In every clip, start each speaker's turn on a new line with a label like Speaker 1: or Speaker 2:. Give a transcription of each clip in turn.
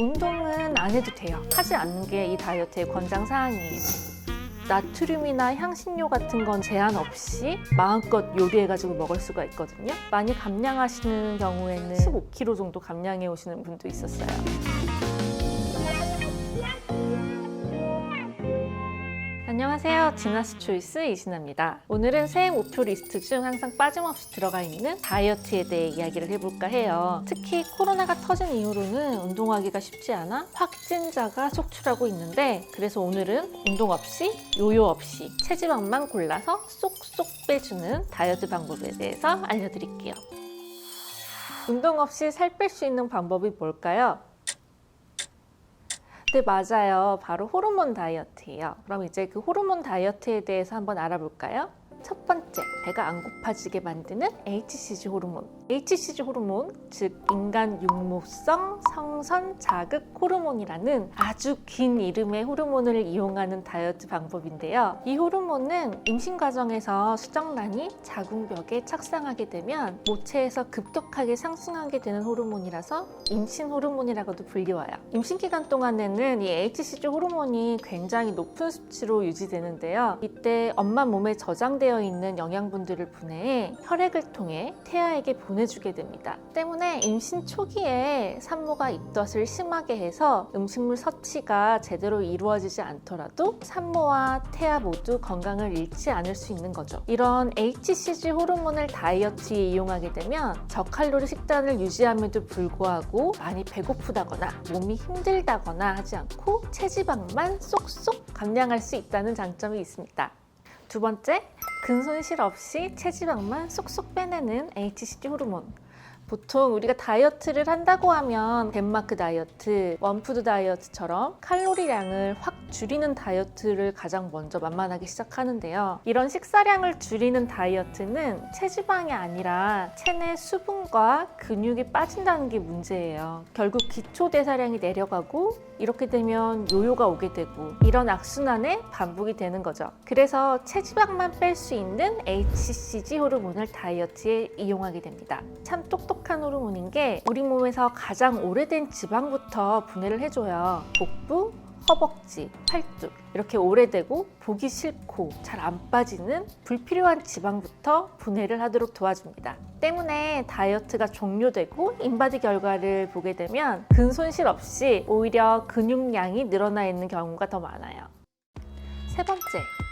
Speaker 1: 운동은 안 해도 돼요. 하지 않는 게 이 다이어트의 권장 사항이에요. 나트륨이나 향신료 같은 건 제한 없이 마음껏 요리해가지고 먹을 수가 있거든요. 많이 감량하시는 경우에는 15kg 정도 감량해 오시는 분도 있었어요. 안녕하세요. 지나스 초이스 이신아입니다. 오늘은 새해 목표 리스트 중 항상 빠짐없이 들어가 있는 다이어트에 대해 이야기를 해볼까 해요. 특히 코로나가 터진 이후로는 운동하기가 쉽지 않아 확진자가 속출하고 있는데 그래서 오늘은 운동 없이 요요 없이 체지방만 골라서 쏙쏙 빼주는 다이어트 방법에 대해서 알려드릴게요. 운동 없이 살 뺄 수 있는 방법이 뭘까요? 네, 맞아요. 바로 호르몬 다이어트예요. 그럼 이제 그 호르몬 다이어트에 대해서 한번 알아볼까요? 첫 번째, 배가 안 고파지게 만드는 HCG 호르몬. HCG 호르몬, 즉 인간 육모성 성선 자극 호르몬이라는 아주 긴 이름의 호르몬을 이용하는 다이어트 방법인데요. 이 호르몬은 임신 과정에서 수정란이 자궁벽에 착상하게 되면 모체에서 급격하게 상승하게 되는 호르몬이라서 임신 호르몬이라고도 불리워요. 임신 기간 동안에는 이 HCG 호르몬이 굉장히 높은 수치로 유지되는데요. 이때 엄마 몸에 저장되어 있는 영양분들을 분해해 혈액을 통해 태아에게 보 내주게 됩니다. 때문에 임신 초기에 산모가 입덧을 심하게 해서 음식물 섭취가 제대로 이루어지지 않더라도 산모와 태아 모두 건강을 잃지 않을 수 있는 거죠. 이런 HCG 호르몬을 다이어트에 이용하게 되면 저칼로리 식단을 유지함에도 불구하고 많이 배고프다거나 몸이 힘들다거나 하지 않고 체지방만 쏙쏙 감량할 수 있다는 장점이 있습니다. 두 번째, 근손실 없이 체지방만 쏙쏙 빼내는 HCG 호르몬. 보통 우리가 다이어트를 한다고 하면 덴마크 다이어트, 원푸드 다이어트처럼 칼로리량을 확 줄이는 다이어트를 가장 먼저 만만하게 시작하는데요. 이런 식사량을 줄이는 다이어트는 체지방이 아니라 체내 수분과 근육이 빠진다는 게 문제예요. 결국 기초 대사량이 내려가고 이렇게 되면 요요가 오게 되고 이런 악순환의 반복이 되는 거죠. 그래서 체지방만 뺄 수 있는 HCG 호르몬을 다이어트에 이용하게 됩니다. 참 똑똑 한 호르몬인 게 우리 몸에서 가장 오래된 지방부터 분해를 해줘요. 복부, 허벅지, 팔뚝 이렇게 오래되고 보기 싫고 잘 안 빠지는 불필요한 지방부터 분해를 하도록 도와줍니다. 때문에 다이어트가 종료되고 인바디 결과를 보게 되면 근손실 없이 오히려 근육량이 늘어나 있는 경우가 더 많아요. 세 번째,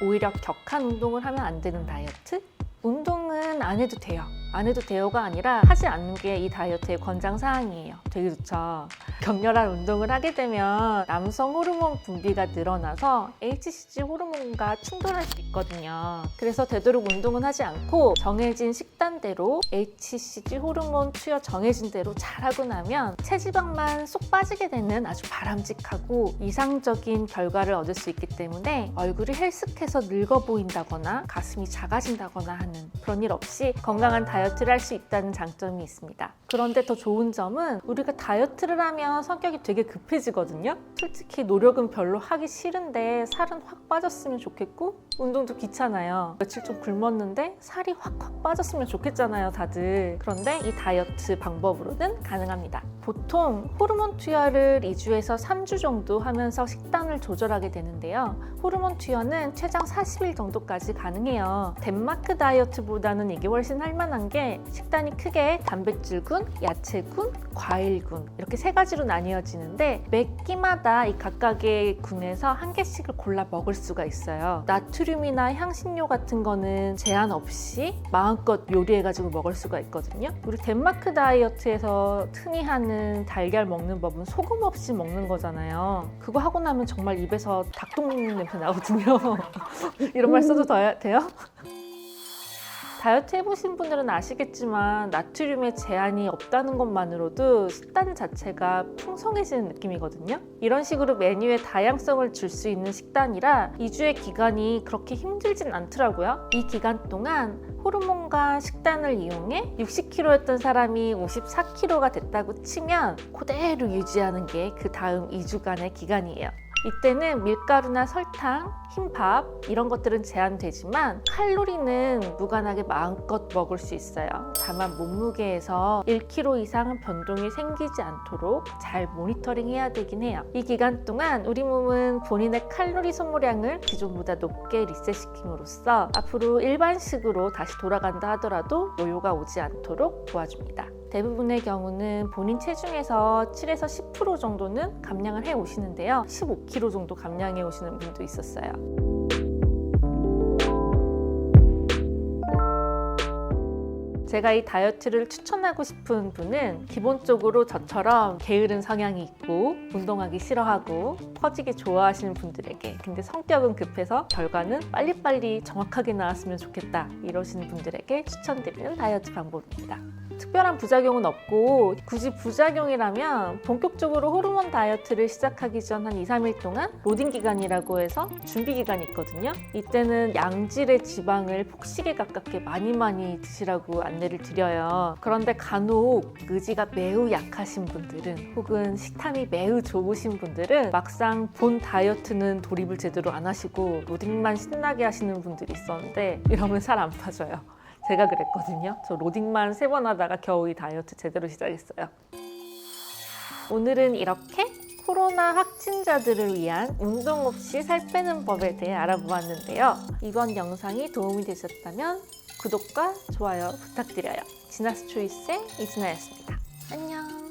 Speaker 1: 오히려 격한 운동을 하면 안 되는 다이어트? 운동은 안 해도 돼요. 안 해도 돼요가 아니라 하지 않는 게 이 다이어트의 권장 사항이에요. 되게 좋죠. 격렬한 운동을 하게 되면 남성 호르몬 분비가 늘어나서 HCG 호르몬과 충돌할 수 있거든요. 그래서 되도록 운동은 하지 않고 정해진 식단대로 HCG 호르몬 투여 정해진 대로 잘하고 나면 체지방만 쏙 빠지게 되는 아주 바람직하고 이상적인 결과를 얻을 수 있기 때문에 얼굴이 헬스케서 늙어 보인다거나 가슴이 작아진다거나 하는 그런 일 없이 건강한 다이어트 를 할 수 있다는 장점이 있습니다. 그런데 더 좋은 점은 우리가 다이어트를 하면 성격이 되게 급해지거든요. 솔직히 노력은 별로 하기 싫은데 살은 확 빠졌으면 좋겠고 운동도 귀찮아요. 며칠 좀 굶었는데 살이 확확 빠졌으면 좋겠잖아요, 다들. 그런데 이 다이어트 방법으로는 가능합니다. 보통 호르몬 투여를 2주에서 3주 정도 하면서 식단을 조절하게 되는데요. 호르몬 투여는 최장 40일 정도까지 가능해요. 덴마크 다이어트보다는 이게 훨씬 할만한 게 식단이 크게 단백질군, 야채군, 과일군 이렇게 세 가지로 나뉘어지는데 매 끼마다 이 각각의 군에서 한 개씩을 골라 먹을 수가 있어요. 나트륨 이나 향신료 같은 거는 제한 없이 마음껏 요리해가지고 먹을 수가 있거든요. 우리 덴마크 다이어트에서 흔히 하는 달걀 먹는 법은 소금 없이 먹는 거잖아요. 그거 하고 나면 정말 입에서 닭똥 냄새 나거든요. 이런 말 써도 더- 돼요? 다이어트 해보신 분들은 아시겠지만 나트륨의 제한이 없다는 것만으로도 식단 자체가 풍성해지는 느낌이거든요. 이런 식으로 메뉴에 다양성을 줄 수 있는 식단이라 2주의 기간이 그렇게 힘들진 않더라고요. 이 기간 동안 호르몬과 식단을 이용해 60kg였던 사람이 54kg가 됐다고 치면 그대로 유지하는 게 그 다음 2주간의 기간이에요. 이때는 밀가루나 설탕, 흰밥 이런 것들은 제한되지만 칼로리는 무관하게 마음껏 먹을 수 있어요. 다만 몸무게에서 1kg 이상 변동이 생기지 않도록 잘 모니터링 해야 되긴 해요. 이 기간 동안 우리 몸은 본인의 칼로리 소모량을 기존보다 높게 리셋시킴으로써 앞으로 일반식으로 다시 돌아간다 하더라도 요요가 오지 않도록 도와줍니다. 대부분의 경우는 본인 체중에서 7에서 10% 정도는 감량을 해 오시는데요. 15kg 정도 감량해 오시는 분도 있었어요. 제가 이 다이어트를 추천하고 싶은 분은 기본적으로 저처럼 게으른 성향이 있고 운동하기 싫어하고 퍼지기 좋아하시는 분들에게 근데 성격은 급해서 결과는 빨리빨리 정확하게 나왔으면 좋겠다 이러시는 분들에게 추천드리는 다이어트 방법입니다. 특별한 부작용은 없고 굳이 부작용이라면 본격적으로 호르몬 다이어트를 시작하기 전 한 2, 3일 동안 로딩 기간이라고 해서 준비 기간이 있거든요. 이때는 양질의 지방을 폭식에 가깝게 많이 많이 드시라고 안내를 드려요. 그런데 간혹 의지가 매우 약하신 분들은 혹은 식탐이 매우 좋으신 분들은 막상 본 다이어트는 돌입을 제대로 안 하시고 로딩만 신나게 하시는 분들이 있었는데 이러면 살 안 빠져요. 제가 그랬거든요. 저 로딩만 세 번 하다가 겨우 이 다이어트 제대로 시작했어요. 오늘은 이렇게 코로나 확진자들을 위한 운동 없이 살 빼는 법에 대해 알아보았는데요. 이번 영상이 도움이 되셨다면 구독과 좋아요 부탁드려요. 지나스 초이스의 이진아였습니다. 안녕.